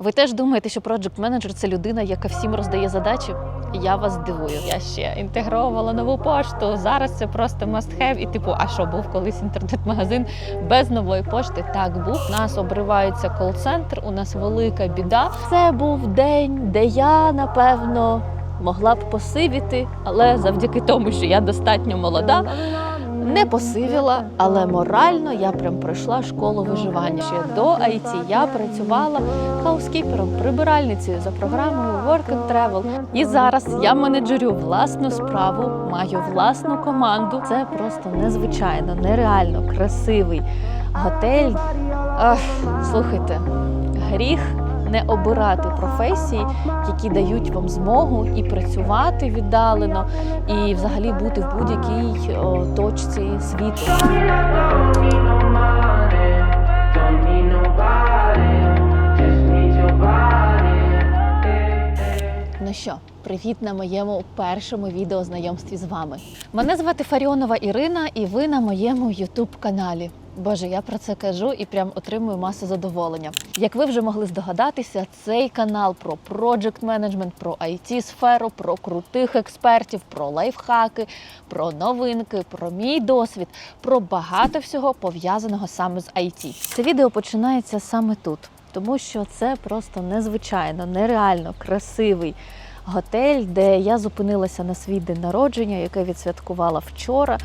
Ви теж думаєте, що проджект менеджер це людина, яка всім роздає задачі? Я вас дивую. Я ще інтегровувала нову пошту. Зараз це просто must have. І типу, а що був колись інтернет-магазин без нової пошти? Так був. Нас обривається кол-центр, у нас велика біда. Це був день, де я напевно могла б посивіти, але завдяки тому, що я достатньо молода, не посивіла, але морально я прям пройшла школу виживання. Ще до IT я працювала хаускіпером, прибиральницею за програмою Work and Travel. І зараз я менеджерю власну справу, маю власну команду. Це просто незвичайно, нереально красивий готель. Ах, слухайте, гріх не обирати професії, які дають вам змогу і працювати віддалено, і взагалі бути в будь-якій точці світу. Ну що, привіт на моєму першому відео знайомстві з вами. Мене звати Фаріонова Ірина, і ви на моєму Ютуб каналі. Боже, я про це кажу і прям отримую масу задоволення. Як ви вже могли здогадатися, цей канал про проджект менеджмент, про it сферу, про крутих експертів, про лайфхаки, про новинки, про мій досвід, про багато всього пов'язаного саме з IT. Це відео починається саме тут, тому що це просто незвичайно, нереально красивий готель, де я зупинилася на свій день народження, яке відсвяткувала вчора.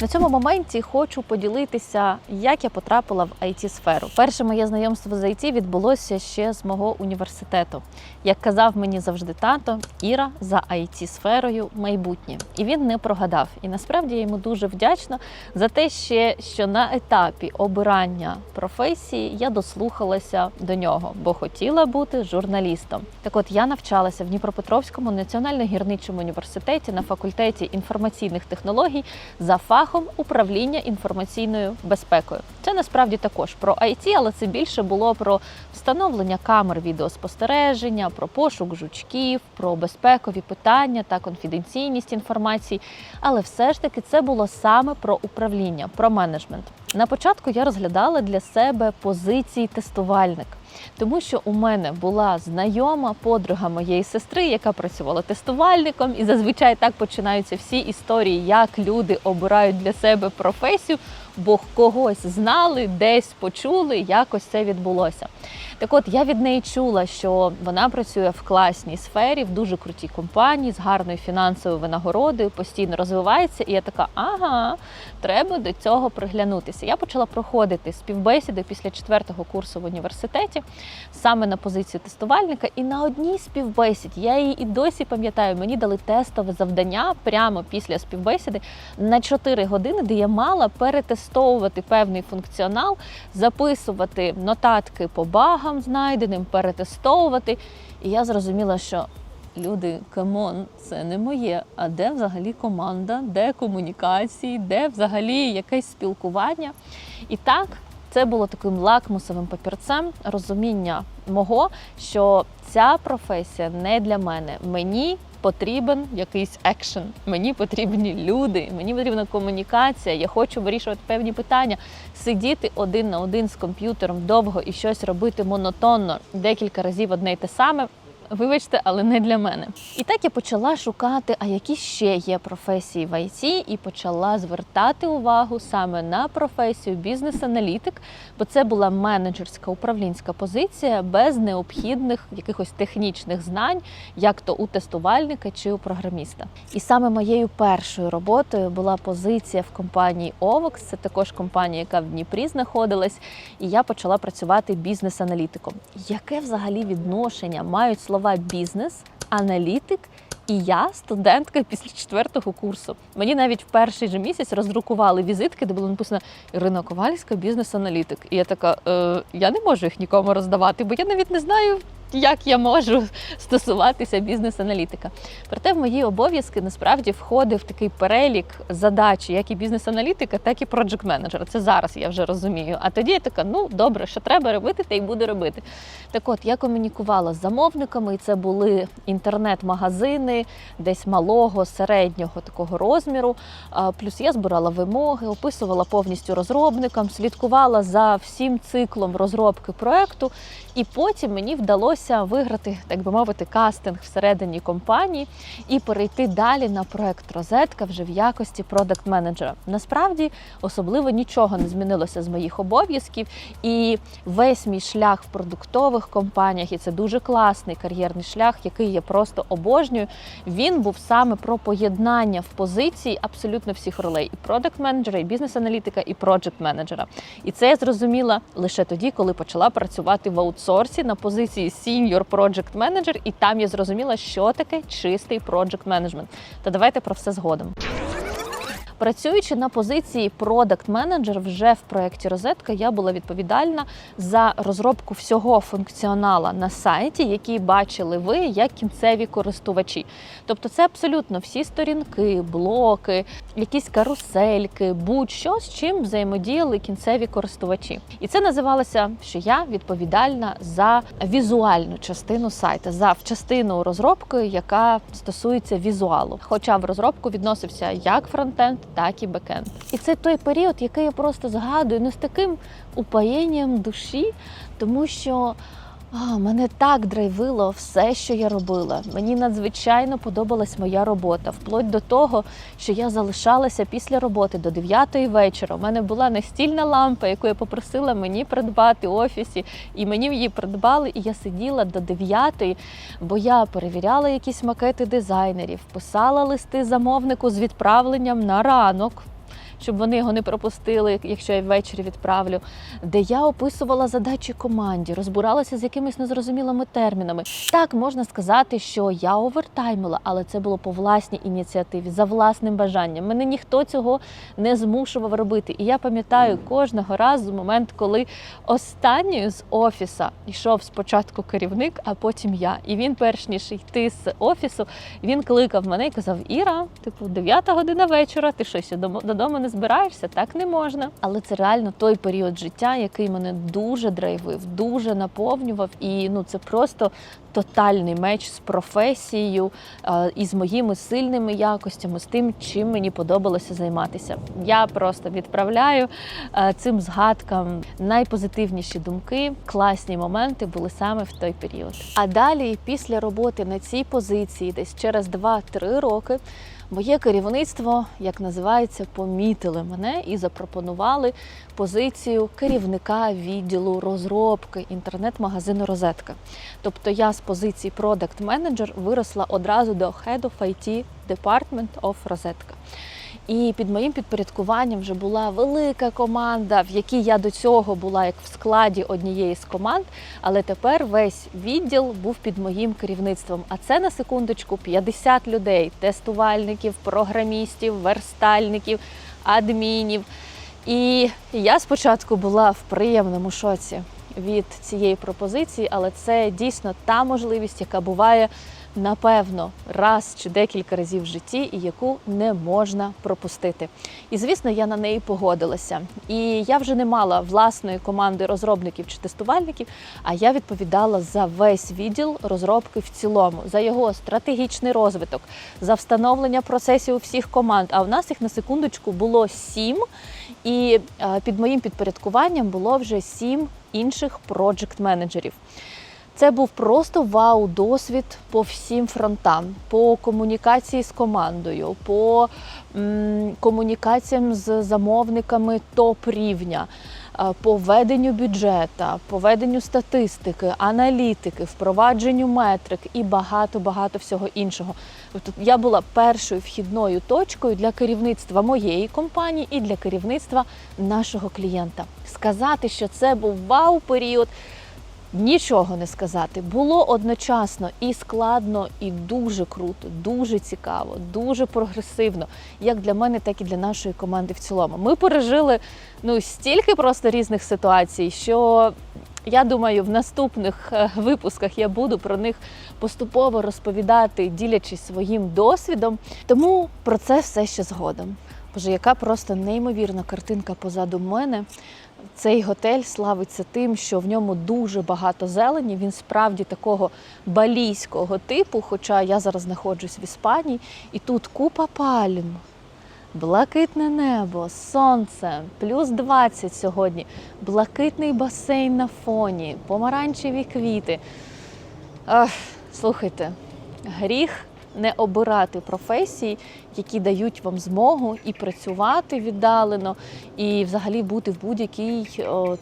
На цьому моменті хочу поділитися, як я потрапила в it сферу Перше моє знайомство з IT відбулося ще з мого університету. Як казав мені завжди тато, Іра за it сферою майбутнє. І він не прогадав. І насправді я йому дуже вдячна за те, ще, що на етапі обирання професії я дослухалася до нього, бо хотіла бути журналістом. Так от я навчалася в Дніпропетровському національно-гірничому університеті на факультеті інформаційних технологій за фахом управління інформаційною безпекою. Це насправді також про IT, але це більше було про встановлення камер відеоспостереження, про пошук жучків, про безпекові питання та конфіденційність інформації. Але все ж таки це було саме про управління, про менеджмент. На початку я розглядала для себе позиції тестувальник. Тому що у мене була знайома подруга моєї сестри, яка працювала тестувальником, і зазвичай так починаються всі історії, як люди обирають для себе професію, бо когось знали, десь почули, якось це відбулося. Так от я від неї чула, що вона працює в класній сфері, в дуже крутій компанії з гарною фінансовою винагородою, постійно розвивається. І я така, ага, треба до цього приглянутися. Я почала проходити співбесіди після четвертого курсу в університеті, саме на позицію тестувальника. І на одній співбесіді, я її і досі пам'ятаю, мені дали тестове завдання прямо після співбесіди на 4 години, де я мала перетестовувати певний функціонал, записувати нотатки по багам знайденим, перетестовувати. І я зрозуміла, що люди, камон, це не моє. А де взагалі команда, де комунікації, де взагалі якесь спілкування? І так. Це було таким лакмусовим папірцем розуміння мого, що ця професія не для мене. Мені потрібен якийсь екшен, мені потрібні люди, мені потрібна комунікація. Я хочу вирішувати певні питання, сидіти один на один з комп'ютером довго і щось робити монотонно декілька разів одне й те саме. Вибачте, але не для мене. І так я почала шукати, а які ще є професії в IT, і почала звертати увагу саме на професію бізнес-аналітик, бо це була менеджерська управлінська позиція без необхідних якихось технічних знань, як то у тестувальника чи у програміста. І саме моєю першою роботою була позиція в компанії Ovox, це також компанія, яка в Дніпрі знаходилась, і я почала працювати бізнес-аналітиком. Яке взагалі відношення мають слова бізнес, аналітик і я студентка після четвертого курсу. Мені навіть в перший же місяць роздрукували візитки, де було написано Ірина Ковальська, бізнес-аналітик. І я така, е, я не можу їх нікому роздавати, бо я навіть не знаю, як я можу стосуватися бізнес-аналітика. Проте в мої обов'язки насправді входив такий перелік задач, як і бізнес-аналітика, так і проджект-менеджера. Це зараз я вже розумію. А тоді я така, ну добре, що треба робити, те й буду робити. Так от я комунікувала з замовниками, і це були інтернет-магазини, десь малого, середнього такого розміру. Плюс я збирала вимоги, описувала повністю розробникам, слідкувала за всім циклом розробки проекту. І потім мені вдалося виграти, так би мовити, кастинг всередині компанії і перейти далі на проект Розетка вже в якості продакт-менеджера. Насправді особливо нічого не змінилося з моїх обов'язків, і весь мій шлях в продуктових компаніях, і це дуже класний кар'єрний шлях, який я просто обожнюю. Він був саме про поєднання в позиції абсолютно всіх ролей: і продакт-менеджера, і бізнес-аналітика, і проджект-менеджера. І це я зрозуміла лише тоді, коли почала працювати в аутсорсі на позиції Senior Project Manager, і там я зрозуміла, що таке чистий project management. Та давайте про все згодом. Працюючи на позиції продакт менеджер вже в проєкті Розетка, я була відповідальна за розробку всього функціонала на сайті, який бачили ви як кінцеві користувачі. Тобто, це абсолютно всі сторінки, блоки, якісь карусельки, будь-що з чим взаємодіяли кінцеві користувачі. І це називалося, що я відповідальна за візуальну частину сайту, за частину розробки, яка стосується візуалу. Хоча в розробку відносився як фронтенд, так і бекенд. І це той період, який я просто згадую ну, з таким упаєнням душі, тому що. А, мене так драйвило все, що я робила. Мені надзвичайно подобалась моя робота, вплоть до того, що я залишалася після роботи до 9 вечора. У мене була настільна лампа, яку я попросила мені придбати в офісі, і мені її придбали. І я сиділа до 9, бо я перевіряла якісь макети дизайнерів, писала листи замовнику з відправленням на ранок щоб вони його не пропустили, якщо я ввечері відправлю, де я описувала задачі команді, розбиралася з якимись незрозумілими термінами. Так можна сказати, що я овертаймила, але це було по власній ініціативі, за власним бажанням. Мене ніхто цього не змушував робити. І я пам'ятаю кожного разу момент, коли останньою з офіса йшов спочатку керівник, а потім я. І він, перш ніж йти з офісу, він кликав мене і казав: Іра, типу, 9 година вечора, ти що, ще домо- додому не збираєшся? Так не можна. Але це реально той період життя, який мене дуже драйвив, дуже наповнював. І ну це просто тотальний меч з професією е, і з моїми сильними якостями, з тим, чим мені подобалося займатися. Я просто відправляю е, цим згадкам найпозитивніші думки, класні моменти були саме в той період. А далі, після роботи на цій позиції, десь через 2-3 роки. Моє керівництво, як називається, помітили мене і запропонували позицію керівника відділу розробки інтернет-магазину Розетка. Тобто я з позиції Product Manager виросла одразу до Head of IT Department of Розетка. І під моїм підпорядкуванням вже була велика команда, в якій я до цього була як в складі однієї з команд. Але тепер весь відділ був під моїм керівництвом. А це на секундочку 50 людей: тестувальників, програмістів, верстальників, адмінів. І я спочатку була в приємному шоці від цієї пропозиції, але це дійсно та можливість, яка буває напевно раз чи декілька разів в житті, і яку не можна пропустити. І звісно, я на неї погодилася. І я вже не мала власної команди розробників чи тестувальників, а я відповідала за весь відділ розробки в цілому, за його стратегічний розвиток, за встановлення процесів у всіх команд. А в нас їх на секундочку було сім. І е, під моїм підпорядкуванням було вже сім інших проджект-менеджерів. Це був просто вау-досвід по всім фронтам, по комунікації з командою, по м, комунікаціям з замовниками топ-рівня, е, по веденню бюджета, по веденню статистики, аналітики, впровадженню метрик і багато-багато всього іншого. Тобто я була першою вхідною точкою для керівництва моєї компанії і для керівництва нашого клієнта. Сказати, що це був вау-період. Нічого не сказати. Було одночасно і складно, і дуже круто, дуже цікаво, дуже прогресивно, як для мене, так і для нашої команди в цілому. Ми пережили ну стільки просто різних ситуацій, що Я думаю, в наступних е, випусках я буду про них поступово розповідати, ділячись своїм досвідом. Тому про це все ще згодом. Боже, яка просто неймовірна картинка позаду мене. Цей готель славиться тим, що в ньому дуже багато зелені. Він справді такого балійського типу, хоча я зараз знаходжусь в Іспанії, і тут купа пальм, блакитне небо, сонце, плюс 20 сьогодні, блакитний басейн на фоні, помаранчеві квіти. Ах, слухайте, гріх не обирати професії, які дають вам змогу і працювати віддалено, і взагалі бути в будь-якій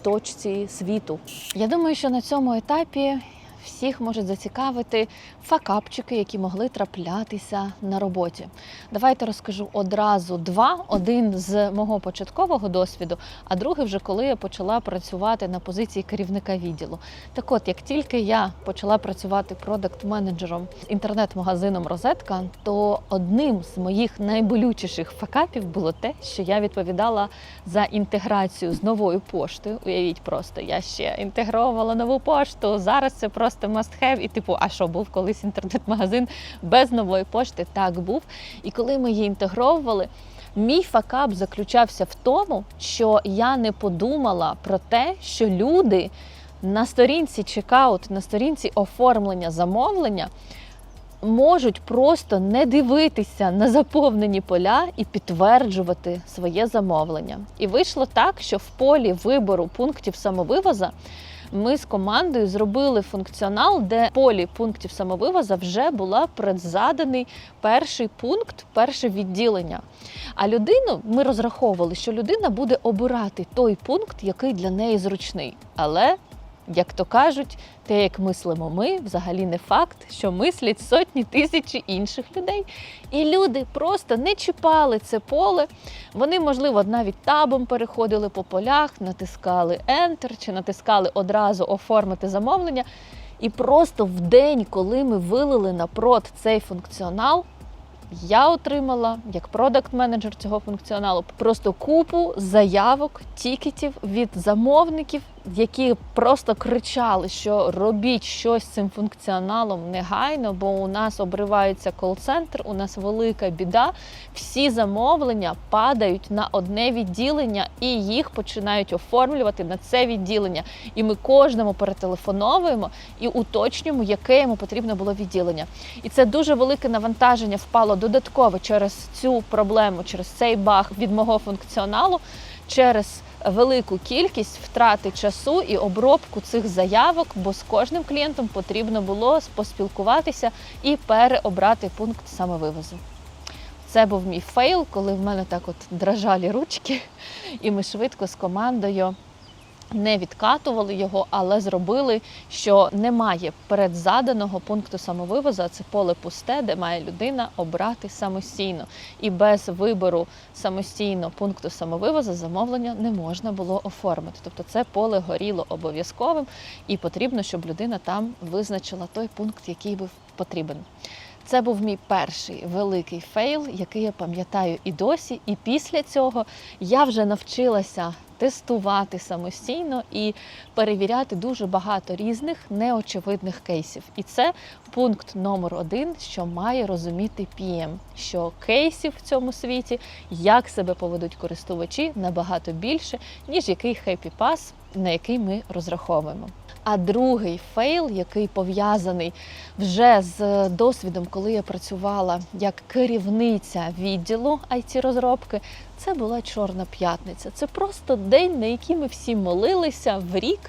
точці світу. Я думаю, що на цьому етапі всіх можуть зацікавити факапчики, які могли траплятися на роботі. Давайте розкажу одразу два: один з мого початкового досвіду, а другий вже коли я почала працювати на позиції керівника відділу. Так от, як тільки я почала працювати продакт-менеджером з інтернет-магазином Розетка, то одним з моїх найболючіших факапів було те, що я відповідала за інтеграцію з новою поштою. Уявіть просто, я ще інтегровувала нову пошту. Зараз це просто must have. І типу, а що був колись інтернет-магазин без нової пошти? Так був. І коли ми її інтегровували. Мій факап заключався в тому, що я не подумала про те, що люди на сторінці чекаут, на сторінці оформлення замовлення можуть просто не дивитися на заповнені поля і підтверджувати своє замовлення. І вийшло так, що в полі вибору пунктів самовивоза ми з командою зробили функціонал, де в полі пунктів самовивоза вже була предзаданий перший пункт, перше відділення. А людину ми розраховували, що людина буде обирати той пункт, який для неї зручний. Але як то кажуть, те, як мислимо ми, взагалі не факт, що мислять сотні тисячі інших людей. І люди просто не чіпали це поле. Вони, можливо, навіть табом переходили по полях, натискали Enter чи натискали одразу оформити замовлення. І просто в день, коли ми вилили на прод цей функціонал, я отримала як продакт-менеджер цього функціоналу просто купу заявок, тікетів від замовників, які просто кричали, що робіть щось з цим функціоналом негайно, бо у нас обривається кол-центр, у нас велика біда. Всі замовлення падають на одне відділення і їх починають оформлювати на це відділення. І ми кожному перетелефоновуємо і уточнюємо, яке йому потрібно було відділення. І це дуже велике навантаження впало додатково через цю проблему, через цей баг від мого функціоналу, через велику кількість втрати часу і обробку цих заявок, бо з кожним клієнтом потрібно було поспілкуватися і переобрати пункт самовивозу. Це був мій фейл, коли в мене так от дрожали ручки, і ми швидко з командою не відкатували його, але зробили, що немає передзаданого пункту самовивозу, а це поле пусте, де має людина обрати самостійно. І без вибору самостійно пункту самовивозу замовлення не можна було оформити. Тобто це поле горіло обов'язковим, і потрібно, щоб людина там визначила той пункт, який був потрібен. Це був мій перший великий фейл, який я пам'ятаю і досі. І після цього я вже навчилася тестувати самостійно і перевіряти дуже багато різних неочевидних кейсів. І це пункт номер один, що має розуміти PM, що кейсів в цьому світі, як себе поведуть користувачі, набагато більше, ніж який happy pass, на який ми розраховуємо. А другий фейл, який пов'язаний вже з досвідом, коли я працювала як керівниця відділу it розробки, це була Чорна п'ятниця. Це просто день, на який ми всі молилися в рік,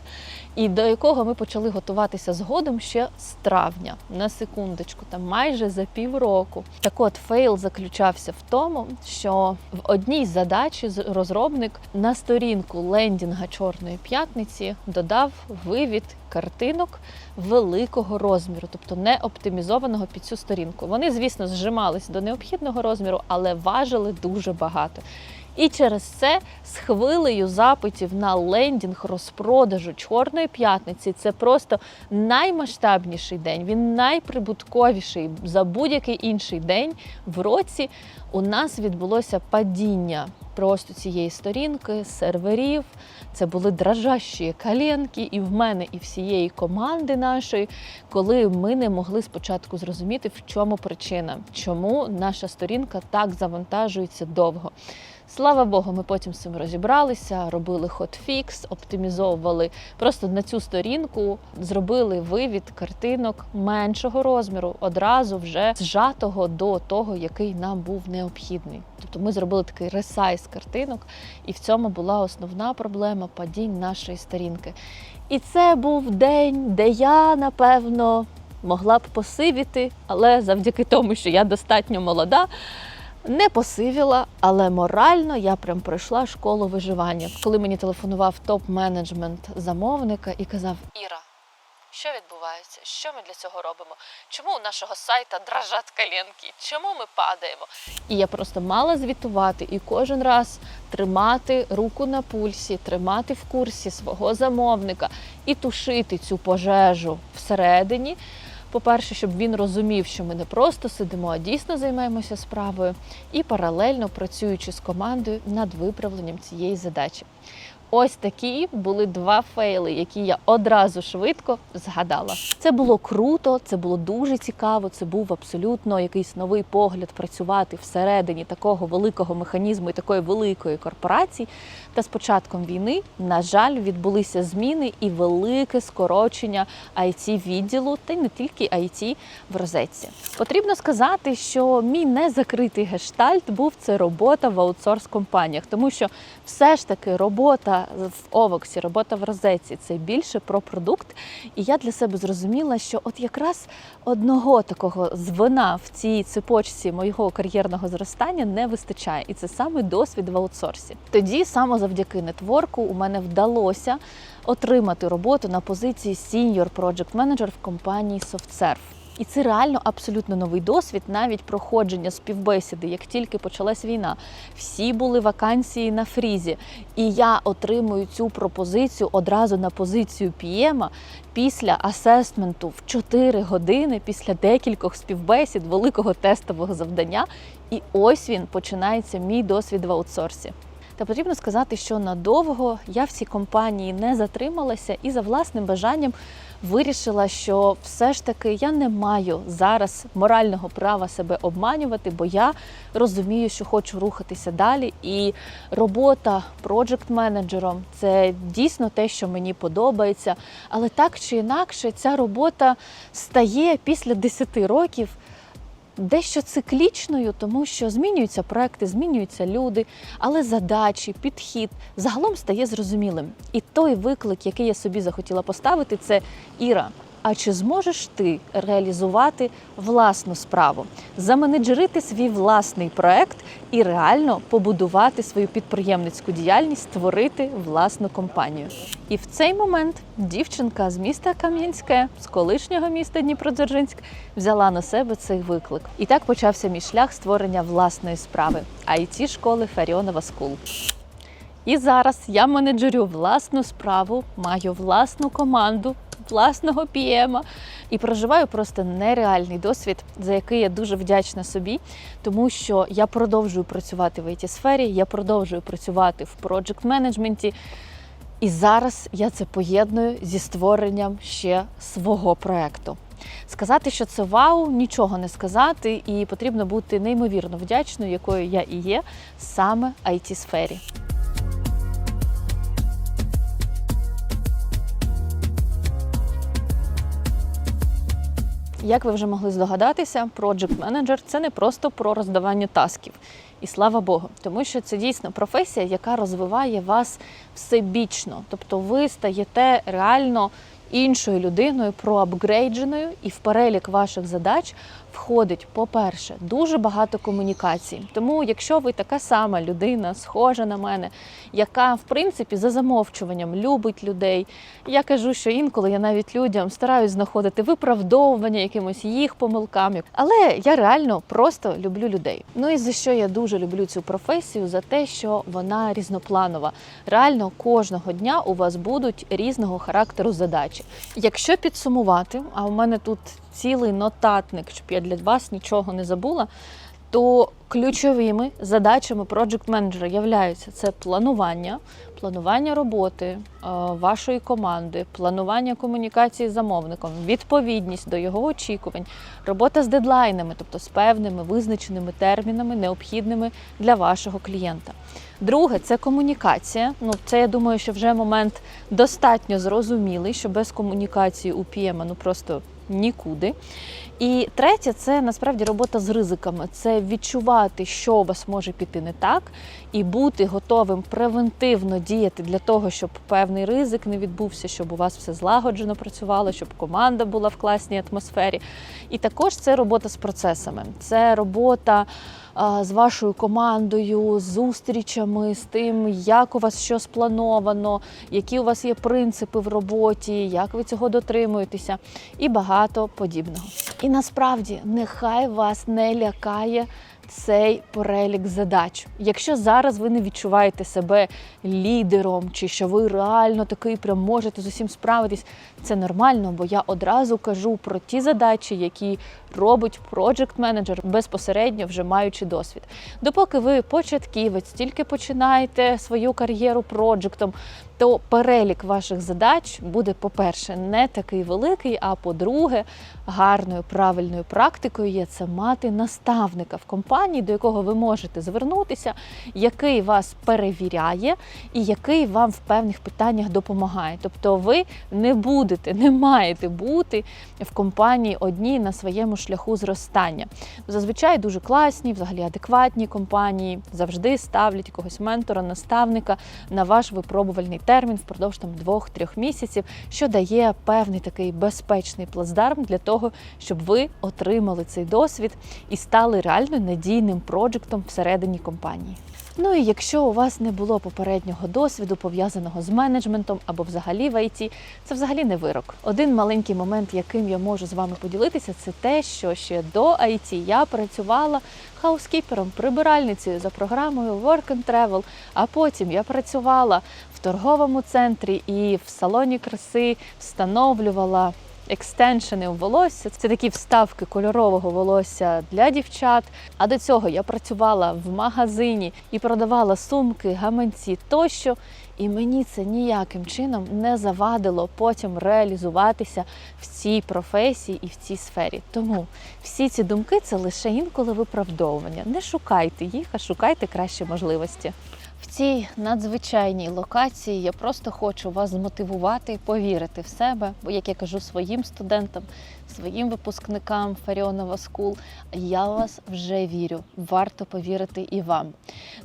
і до якого ми почали готуватися згодом ще з травня, на секундочку, там майже за півроку. Так от фейл заключався в тому, що в одній задачі розробник на сторінку лендінга Чорної п'ятниці додав вивід картинок великого розміру, тобто не оптимізованого під цю сторінку. Вони, звісно, зжимались до необхідного розміру, але важили дуже багато. І через це з хвилею запитів на лендінг розпродажу Чорної п'ятниці це просто наймасштабніший день. Він найприбутковіший за будь-який інший день в році. У нас відбулося падіння просто цієї сторінки, серверів. Це були дрожащі коленки і в мене, і всієї команди нашої, коли ми не могли спочатку зрозуміти, в чому причина, чому наша сторінка так завантажується довго. Слава Богу, ми потім з цим розібралися, робили хотфікс, оптимізовували просто на цю сторінку, зробили вивід картинок меншого розміру, одразу вже зжатого до того, який нам був необхідний. Тобто ми зробили такий ресайз картинок, і в цьому була основна проблема падінь нашої сторінки. І це був день, де я напевно могла б посивіти, але завдяки тому, що я достатньо молода. Не посивіла, але морально я прям пройшла школу виживання. Коли мені телефонував топ-менеджмент замовника і казав: Іра, що відбувається? Що ми для цього робимо? Чому у нашого сайта дрожать коленки? Чому ми падаємо? І я просто мала звітувати і кожен раз тримати руку на пульсі, тримати в курсі свого замовника і тушити цю пожежу всередині. По-перше, щоб він розумів, що ми не просто сидимо, а дійсно займаємося справою, і паралельно працюючи з командою над виправленням цієї задачі. Ось такі були два фейли, які я одразу швидко згадала. Це було круто, це було дуже цікаво. Це був абсолютно якийсь новий погляд працювати всередині такого великого механізму і такої великої корпорації. Та з початком війни, на жаль, відбулися зміни і велике скорочення it відділу, та й не тільки IT в розетці. Потрібно сказати, що мій незакритий гештальт був це робота в аутсорс компаніях, тому що все ж таки робота в Овоксі, робота в розетці це більше про продукт. І я для себе зрозуміла, що от якраз одного такого звена в цій цепочці моєго кар'єрного зростання не вистачає, і це саме досвід в аутсорсі. Тоді саме завдяки нетворку у мене вдалося отримати роботу на позиції Senior Project Manager в компанії SoftServe. І це реально абсолютно новий досвід, навіть проходження співбесіди, як тільки почалась війна. Всі були вакансії на фрізі, і я отримую цю пропозицію одразу на позицію пієма після асесменту в 4 години, після декількох співбесід, великого тестового завдання. І ось він починається мій досвід в аутсорсі. Та потрібно сказати, що надовго я в цій компанії не затрималася і за власним бажанням вирішила, що все ж таки я не маю зараз морального права себе обманювати, бо я розумію, що хочу рухатися далі. І робота проджект-менеджером це дійсно те, що мені подобається. Але так чи інакше, ця робота стає після 10 років дещо циклічною, тому що змінюються проекти, змінюються люди, але задачі, підхід загалом стає зрозумілим. І той виклик, який я собі захотіла поставити, це Іра. А чи зможеш ти реалізувати власну справу, заменеджерити свій власний проект і реально побудувати свою підприємницьку діяльність, створити власну компанію? І в цей момент дівчинка з міста Кам'янське, з колишнього міста Дніпродзержинськ, взяла на себе цей виклик. І так почався мій шлях створення власної справи it школи Фаріонова Скул. І зараз я менеджерю власну справу, маю власну команду, власного пієма і проживаю просто нереальний досвід, за який я дуже вдячна собі, тому що я продовжую працювати в it сфері я продовжую працювати в проджект менеджменті. І зараз я це поєдную зі створенням ще свого проекту. Сказати, що це вау, нічого не сказати, і потрібно бути неймовірно вдячною, якою я і є саме it сфері. Як ви вже могли здогадатися, Project Manager – це не просто про роздавання тасків. І слава Богу, тому що це дійсно професія, яка розвиває вас всебічно. Тобто ви стаєте реально іншою людиною, проапгрейдженою, і в перелік ваших задач входить, по-перше, дуже багато комунікацій. Тому, якщо ви така сама людина, схожа на мене, яка в принципі за замовчуванням любить людей, я кажу, що інколи я навіть людям стараюсь знаходити виправдовування якимось їх помилкам. Але я реально просто люблю людей. Ну і за що я дуже люблю цю професію? За те, що вона різнопланова. Реально кожного дня у вас будуть різного характеру задачі. Якщо підсумувати, а у мене тут цілий нотатник, щоб я для вас нічого не забула. то ключовими задачами проджект менеджера являються це планування, планування роботи е, вашої команди, планування комунікації з замовником, відповідність до його очікувань, робота з дедлайнами, тобто з певними визначеними термінами, необхідними для вашого клієнта. Друге це комунікація. Ну, це я думаю, що вже момент достатньо зрозумілий, що без комунікації у PM ну просто нікуди. І третє це насправді робота з ризиками. Це відчувати, що у вас може піти не так, і бути готовим превентивно діяти для того, щоб певний ризик не відбувся, щоб у вас все злагоджено працювало, щоб команда була в класній атмосфері. І також це робота з процесами, це робота з вашою командою, зустрічами, з тим, як у вас що сплановано, які у вас є принципи в роботі, як ви цього дотримуєтеся, і багато подібного. І насправді нехай вас не лякає. Цей перелік задач. Якщо зараз ви не відчуваєте себе лідером, чи що ви реально такий прям можете з усім справитись, це нормально, бо я одразу кажу про ті задачі, які робить проджект менеджер безпосередньо вже маючи досвід. Допоки ви початківець, тільки починаєте свою кар'єру проджектом, то перелік ваших задач буде, по-перше, не такий великий. А по-друге, гарною правильною практикою є це мати наставника в компанії, до якого ви можете звернутися, який вас перевіряє і який вам в певних питаннях допомагає. Тобто, ви не будете, не маєте бути в компанії одній на своєму шляху зростання. Зазвичай дуже класні, взагалі адекватні компанії завжди ставлять якогось ментора, наставника на ваш випробувальний термін впродовж там двох-трьох місяців, що дає певний такий безпечний плацдарм для того, щоб ви отримали цей досвід і стали реально надійним проджектом всередині компанії. Ну і якщо у вас не було попереднього досвіду, пов'язаного з менеджментом або взагалі в IT, це взагалі не вирок. Один маленький момент, яким я можу з вами поділитися, це те, що ще до IT я працювала хаускіпером, прибиральницею за програмою Work and Travel, а потім я працювала в торговому центрі і в салоні краси встановлювала екстеншени у волосся. Це такі вставки кольорового волосся для дівчат. А до цього я працювала в магазині і продавала сумки, гаманці тощо. І мені це ніяким чином не завадило потім реалізуватися в цій професії і в цій сфері. Тому всі ці думки це лише інколи виправдовування. Не шукайте їх, а шукайте кращі можливості. Цій надзвичайній локації я просто хочу вас змотивувати, повірити в себе, бо як я кажу своїм студентам, своїм випускникам Фаріонова School, я вас вже вірю. Варто повірити і вам.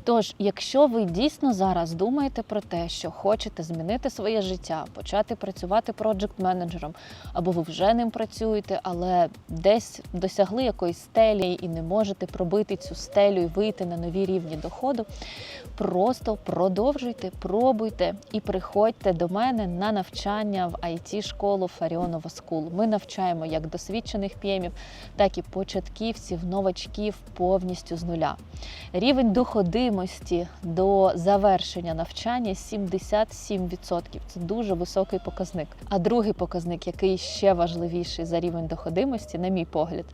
Тож, якщо ви дійсно зараз думаєте про те, що хочете змінити своє життя, почати працювати проджект-менеджером, або ви вже ним працюєте, але десь досягли якоїсь стелі і не можете пробити цю стелю і вийти на нові рівні доходу, просто продовжуйте, пробуйте і приходьте до мене на навчання в it школу Фаріонова School. Ми навчаємо як досвідчених п'ємів, так і початківців, новачків повністю з нуля. Рівень доходимості до завершення навчання 77%. Це дуже високий показник. А другий показник, який ще важливіший за рівень доходимості, на мій погляд,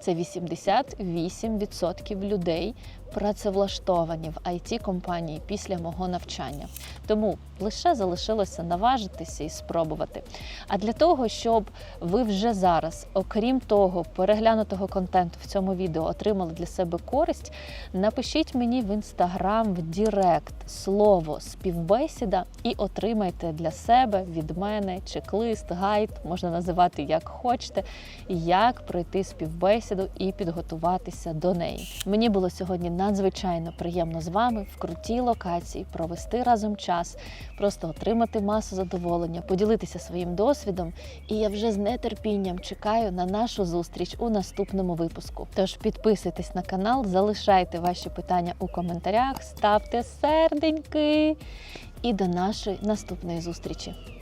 це 88% людей працевлаштовані в it компанії після мого навчання. Тому лише залишилося наважитися і спробувати. А для того, щоб ви вже зараз, окрім того переглянутого контенту в цьому відео, отримали для себе користь, напишіть мені в інстаграм в Дірект слово співбесіда і отримайте для себе від мене чек-лист, гайд, можна називати як хочете, як пройти співбесіду і підготуватися до неї. Мені було сьогодні надзвичайно приємно з вами в крутій локації провести разом час, просто отримати масу задоволення, поділитися своїм досвідом. І я вже з нетерпінням чекаю на нашу зустріч у наступному випуску. Тож підписуйтесь на канал, залишайте ваші питання у коментарях, ставте серденьки і до нашої наступної зустрічі.